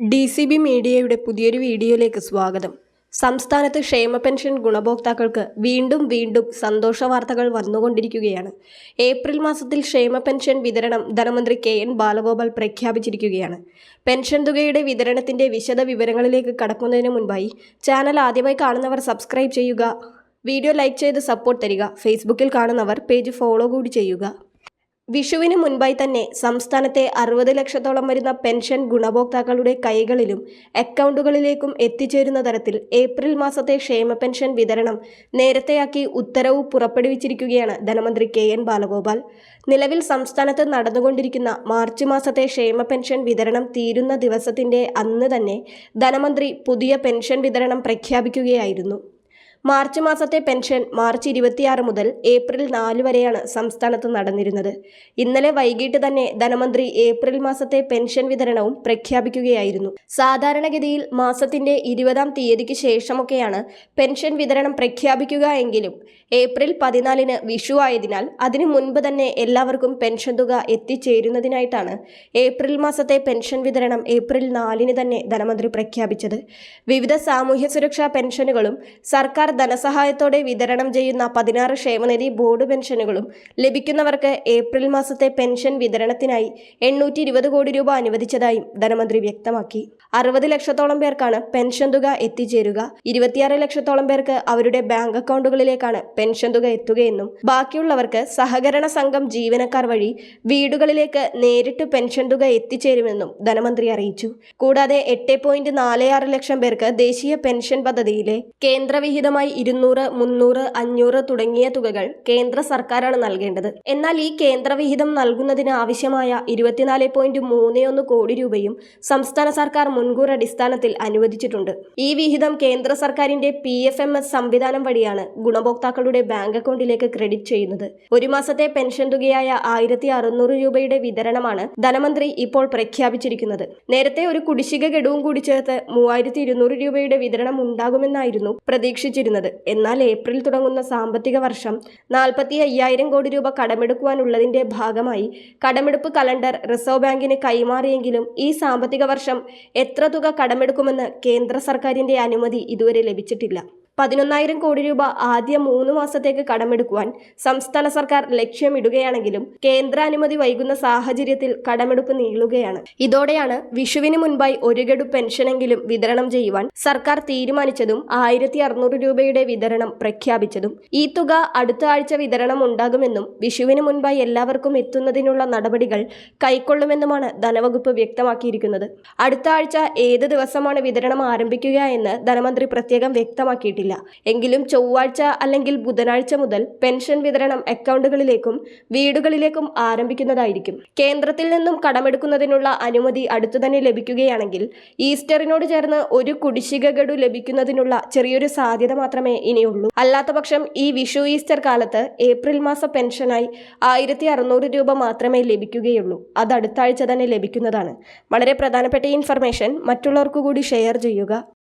D C B മീഡിയയുടെ പുതിയൊരു വീഡിയോയിലേക്ക് സ്വാഗതം. സംസ്ഥാനത്ത് ക്ഷേമ പെൻഷൻ ഗുണഭോക്താക്കൾക്ക് വീണ്ടും വീണ്ടും സന്തോഷ വാർത്തകൾ വന്നുകൊണ്ടിരിക്കുകയാണ്. ഏപ്രിൽ മാസത്തിൽ ക്ഷേമ പെൻഷൻ വിതരണം ധനമന്ത്രി കെ എൻ ബാലഗോപാൽ പ്രഖ്യാപിച്ചിരിക്കുകയാണ്. പെൻഷൻ തുകയുടെ വിതരണത്തിന്റെ വിശദ വിവരങ്ങളിലേക്ക് കടക്കുന്നതിന് മുൻപായി ചാനൽ ആദ്യമായി കാണുന്നവർ സബ്സ്ക്രൈബ് ചെയ്യുക വീഡിയോ ലൈക്ക് ചെയ്ത് സപ്പോർട്ട് തരിക ഫേസ്ബുക്കിൽ കാണുന്നവർ പേജ് ഫോളോ കൂടി ചെയ്യുക. വിഷുവിന് മുൻപായി തന്നെ സംസ്ഥാനത്തെ അറുപത് ലക്ഷത്തോളം വരുന്ന പെൻഷൻ ഗുണഭോക്താക്കളുടെ കൈകളിലും അക്കൗണ്ടുകളിലേക്കും എത്തിച്ചേരുന്ന തരത്തിൽ ഏപ്രിൽ മാസത്തെ ക്ഷേമ പെൻഷൻ വിതരണം നേരത്തെയാക്കി ഉത്തരവ് പുറപ്പെടുവിച്ചിരിക്കുകയാണ് ധനമന്ത്രി കെ എൻ ബാലഗോപാൽ. നിലവിൽ സംസ്ഥാനത്ത് നടന്നുകൊണ്ടിരിക്കുന്ന മാർച്ച് മാസത്തെ ക്ഷേമ പെൻഷൻ വിതരണം തീരുന്ന ദിവസത്തിന്റെ അന്ന് തന്നെ ധനമന്ത്രി പുതിയ പെൻഷൻ വിതരണം പ്രഖ്യാപിക്കുകയായിരുന്നു. മാർച്ച് മാസത്തെ പെൻഷൻ മാർച്ച് ഇരുപത്തിയാറ് മുതൽ ഏപ്രിൽ നാല് വരെയാണ് സംസ്ഥാനത്ത് നടന്നിരുന്നത്. ഇന്നലെ വൈകിട്ട് തന്നെ ധനമന്ത്രി ഏപ്രിൽ മാസത്തെ പെൻഷൻ വിതരണവും പ്രഖ്യാപിക്കുകയായിരുന്നു. സാധാരണഗതിയിൽ മാസത്തിന്റെ ഇരുപതാം തീയതിക്ക് ശേഷമൊക്കെയാണ് പെൻഷൻ വിതരണം പ്രഖ്യാപിക്കുക എങ്കിലും ഏപ്രിൽ പതിനാലിന് വിഷു ആയതിനാൽ അതിനു മുൻപ് തന്നെ എല്ലാവർക്കും പെൻഷൻ തുക എത്തിച്ചേരുന്നതിനായിട്ടാണ് ഏപ്രിൽ മാസത്തെ പെൻഷൻ വിതരണം ഏപ്രിൽ നാലിന് തന്നെ ധനമന്ത്രി പ്രഖ്യാപിച്ചത്. വിവിധ സാമൂഹ്യ സുരക്ഷാ പെൻഷനുകളും സർക്കാർ ധനസഹായത്തോടെ വിതരണം ചെയ്യുന്ന പതിനാറ് ക്ഷേമനിധി ബോർഡ് പെൻഷനുകളും ലഭിക്കുന്നവർക്ക് ഏപ്രിൽ മാസത്തെ പെൻഷൻ വിതരണത്തിനായി എണ്ണൂറ്റി ഇരുപത് കോടി രൂപ അനുവദിച്ചതായും ധനമന്ത്രി വ്യക്തമാക്കി. അറുപത് ലക്ഷത്തോളം പേർക്കാണ് പെൻഷൻ തുക എത്തിച്ചേരുക. ഇരുപത്തിയാറ് ലക്ഷത്തോളം പേർക്ക് അവരുടെ ബാങ്ക് അക്കൗണ്ടുകളിലേക്കാണ് പെൻഷൻ തുക എത്തുകയെന്നും ബാക്കിയുള്ളവർക്ക് സഹകരണ സംഘം ജീവനക്കാർ വഴി വീടുകളിലേക്ക് നേരിട്ട് പെൻഷൻ തുക എത്തിച്ചേരുമെന്നും ധനമന്ത്രി അറിയിച്ചു. കൂടാതെ എട്ട് ലക്ഷം പേർക്ക് ദേശീയ പെൻഷൻ പദ്ധതിയിലെ കേന്ദ്രവിഹിതമായി ഇരുന്നൂറ് മുന്നൂറ് അഞ്ഞൂറ് തുടങ്ങിയ തുകകൾ കേന്ദ്ര സർക്കാരാണ് നൽകേണ്ടത്. എന്നാൽ ഈ കേന്ദ്രവിഹിതം നൽകുന്നതിന് ആവശ്യമായ ഇരുപത്തിനാല് പോയിന്റ് മൂന്ന് ഒന്ന് കോടി രൂപയും സംസ്ഥാന സർക്കാർ മുൻകൂർ അടിസ്ഥാനത്തിൽ അനുവദിച്ചിട്ടുണ്ട്. ഈ വിഹിതം കേന്ദ്ര സർക്കാരിന്റെ പി എഫ് എം എസ് സംവിധാനം വഴിയാണ് ഗുണഭോക്താക്കളുടെ ബാങ്ക് അക്കൗണ്ടിലേക്ക് ക്രെഡിറ്റ് ചെയ്യുന്നത്. ഒരു മാസത്തെ പെൻഷൻ തുകയായ ആയിരത്തി അറുന്നൂറ് രൂപയുടെ വിതരണമാണ് ധനമന്ത്രി ഇപ്പോൾ പ്രഖ്യാപിച്ചിരിക്കുന്നത്. നേരത്തെ ഒരു കുടിശ്ശിക ഗഡുവും കൂടി ചേർത്ത് മൂവായിരത്തി ഇരുന്നൂറ് രൂപയുടെ വിതരണം ഉണ്ടാകുമെന്നായിരുന്നു പ്രതീക്ഷിച്ചിരുന്നത്. എന്നാൽ ഏപ്രിൽ തുടങ്ങുന്ന സാമ്പത്തിക വർഷം നാൽപ്പത്തി അയ്യായിരം കോടി രൂപ കടമെടുക്കുവാനുള്ളതിന്റെ ഭാഗമായി കടമെടുപ്പ് കലണ്ടർ റിസർവ് ബാങ്കിന് കൈമാറിയെങ്കിലും ഈ സാമ്പത്തിക വർഷം എത്ര തുക കടമെടുക്കുമെന്ന് കേന്ദ്ര സർക്കാരിന്റെ അനുമതി ഇതുവരെ ലഭിച്ചിട്ടില്ല. പതിനൊന്നായിരം കോടി രൂപ ആദ്യ മൂന്ന് മാസത്തേക്ക് കടമെടുക്കുവാൻ സംസ്ഥാന സർക്കാർ ലക്ഷ്യമിടുകയാണെങ്കിലും കേന്ദ്രാനുമതി വൈകുന്ന സാഹചര്യത്തിൽ കടമെടുപ്പ് നീളുകയാണ്. ഇതോടെയാണ് വിഷുവിന് മുൻപായി ഒരു ഗഡു പെൻഷനെങ്കിലും വിതരണം ചെയ്യുവാൻ സർക്കാർ തീരുമാനിച്ചതും ആയിരത്തി അറുന്നൂറ് രൂപയുടെ വിതരണം പ്രഖ്യാപിച്ചതും. ഈ തുക അടുത്ത ആഴ്ച വിതരണം ഉണ്ടാകുമെന്നും വിഷുവിന് മുൻപായി എല്ലാവർക്കും എത്തുന്നതിനുള്ള നടപടികൾ കൈക്കൊള്ളുമെന്നുമാണ് ധനവകുപ്പ് വ്യക്തമാക്കിയിരിക്കുന്നത്. അടുത്ത ആഴ്ച ഏത് ദിവസമാണ് വിതരണം ആരംഭിക്കുക എന്ന് ധനമന്ത്രി പ്രത്യേകം വ്യക്തമാക്കിയിട്ടില്ല എങ്കിലും ചൊവ്വാഴ്ച അല്ലെങ്കിൽ ബുധനാഴ്ച മുതൽ പെൻഷൻ വിതരണം അക്കൗണ്ടുകളിലേക്കും വീടുകളിലേക്കും ആരംഭിക്കുന്നതായിരിക്കും. കേന്ദ്രത്തിൽ നിന്നും കടമെടുക്കുന്നതിനുള്ള അനുമതി അടുത്തു തന്നെ ലഭിക്കുകയാണെങ്കിൽ ഈസ്റ്ററിനോട് ചേർന്ന് ഒരു കുടിശ്ശിക ഗഡു ലഭിക്കുന്നതിനുള്ള ചെറിയൊരു സാധ്യത മാത്രമേ ഇനിയുള്ളൂ. അല്ലാത്തപക്ഷം ഈ വിഷു ഈസ്റ്റർ കാലത്ത് ഏപ്രിൽ മാസ പെൻഷനായി ആയിരത്തി അറുന്നൂറ് രൂപ മാത്രമേ ലഭിക്കുകയുള്ളൂ. അത് അടുത്താഴ്ച തന്നെ ലഭിക്കുന്നതാണ്. വളരെ പ്രധാനപ്പെട്ട ഇൻഫർമേഷൻ മറ്റുള്ളവർക്കു കൂടി ഷെയർ ചെയ്യുക.